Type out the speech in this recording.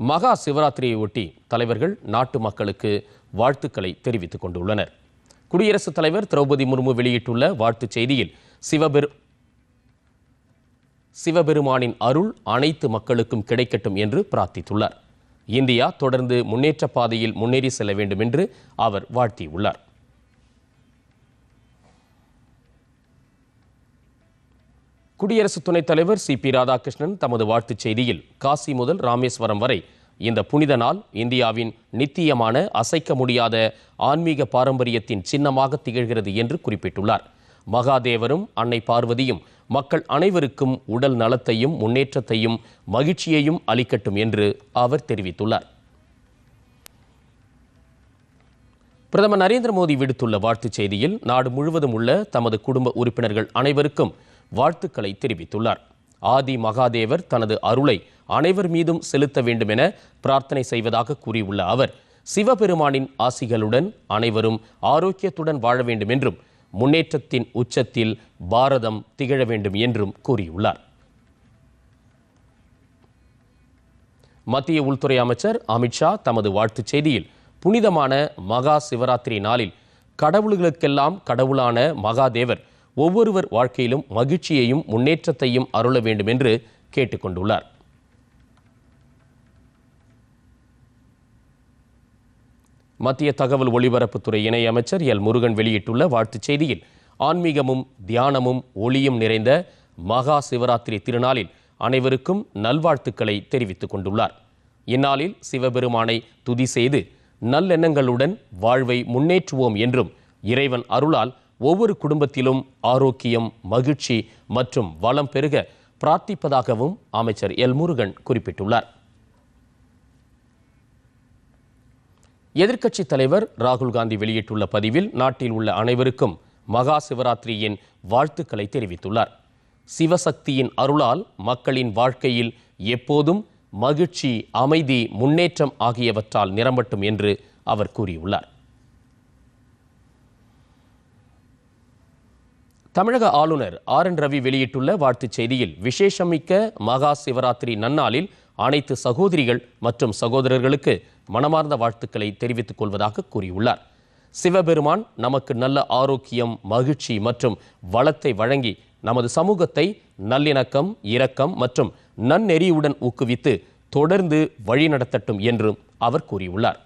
மகா சிவராத்திரியை ஒட்டி தலைவர்கள் நாட்டு மக்களுக்கு வாழ்த்துக்களை தெரிவித்துக் கொண்டுள்ளனர். குடியரசுத் தலைவர் திரௌபதி முர்மு வெளியிட்டுள்ள வாழ்த்துச் செய்தியில் சிவபெரு சிவபெருமானின் அருள் அனைத்து மக்களுக்கும் கிடைக்கட்டும் என்று பிரார்த்தித்துள்ளார். இந்தியா தொடர்ந்து முன்னேற்ற பாதையில் முன்னேறி செல்ல வேண்டும் என்று அவர் வாழ்த்தியுள்ளார். குடியரசு துணைத் தலைவர் சி. பி. ராதாகிருஷ்ணன் தமது வாழ்த்துச் செய்தியில் காசி முதல் ராமேஸ்வரம் வரை இந்த புனித நாள் இந்தியாவின் நித்தியமான அசைக்க முடியாத ஆன்மீக பாரம்பரியத்தின் சின்னமாக திகழ்கிறது என்று குறிப்பிட்டுள்ளார். மகாதேவரும் அன்னை பார்வதியும் மக்கள் அனைவருக்கும் உடல் நலத்தையும் முன்னேற்றத்தையும் மகிழ்ச்சியையும் அளிக்கட்டும் என்று அவர் தெரிவித்துள்ளார். பிரதமர் நரேந்திர மோடி விடுத்துள்ள வாழ்த்துச் செய்தியில் நாடு முழுவதும் உள்ள தமது குடும்ப உறுப்பினர்கள் அனைவருக்கும் வாழ்த்துக்களை தெரிவித்துள்ளார். ஆதி மகாதேவர் தனது அருளை அனைவர் மீதும் செலுத்த வேண்டும் என பிரார்த்தனை செய்வதாக கூறியுள்ள அவர் சிவபெருமானின் ஆசிகளுடன் அனைவரும் ஆரோக்கியத்துடன் வாழ வேண்டும் என்றும் முன்னேற்றத்தின் உச்சத்தில் பாரதம் திகழ வேண்டும் என்றும் கூறியுள்ளார். மத்திய உள்துறை அமைச்சர் அமித்ஷா தமது வாழ்த்துச் செய்தியில் புனிதமான மகா சிவராத்திரி நாளில் கடவுள்களுக்கெல்லாம் கடவுளான மகாதேவர் ஒவ்வொருவர் வாழ்க்கையிலும் மகிழ்ச்சியையும் முன்னேற்றத்தையும் அருள வேண்டும் என்று கேட்டுக்கொண்டுள்ளார். மத்திய தகவல் ஒலிபரப்புத்துறை இணையமைச்சர் எல். முருகன் வெளியிட்டுள்ள வாழ்த்துச் செய்தியில் ஆன்மீகமும் தியானமும் ஒளியும் நிறைந்த மகா சிவராத்திரி திருநாளில் அனைவருக்கும் நல்வாழ்த்துக்களை தெரிவித்துக் கொண்டுள்ளார். இந்நாளில் சிவபெருமானை துதி செய்து நல்லெண்ணங்களுடன் வாழ்வை முன்னேற்றுவோம் என்றும் இறைவன் அருளால் ஒவ்வொரு குடும்பத்திலும் ஆரோக்கியம் மகிழ்ச்சி மற்றும் வளம் பெருக பிரார்த்திப்பதாகவும் அமைச்சர் எல். முருகன் குறிப்பிட்டுள்ளார். எதிர்க்கட்சித் தலைவர் ராகுல் காந்தி வெளியிட்டுள்ள பதிவில் நாட்டில் உள்ள அனைவருக்கும் மகா சிவராத்திரியின் வாழ்த்துக்களை தெரிவித்துள்ளார். சிவசக்தியின் அருளால் மக்களின் வாழ்க்கையில் எப்போதும் மகிழ்ச்சி அமைதி முன்னேற்றம் ஆகியவற்றால் நிரம்பட்டும் என்று அவர் கூறியுள்ளார். தமிழக ஆளுநர் ஆர் என் ரவி வெளியிட்டுள்ள வாழ்த்துச் செய்தியில் விசேஷமிக்க மகா சிவராத்திரி நன்னாளில் அனைத்து சகோதரிகள் மற்றும் சகோதரர்களுக்கு மனமார்ந்த வாழ்த்துக்களை தெரிவித்துக் கொள்வதாக கூறியுள்ளார். சிவபெருமான் நமக்கு நல்ல ஆரோக்கியம் மகிழ்ச்சி மற்றும் வளத்தை வழங்கி நமது சமூகத்தை நல்லிணக்கம் இரக்கம் மற்றும் நன்னெறியுடன் ஊக்குவித்து தொடர்ந்து வழிநடத்தட்டும் என்றும் அவர் கூறியுள்ளார்.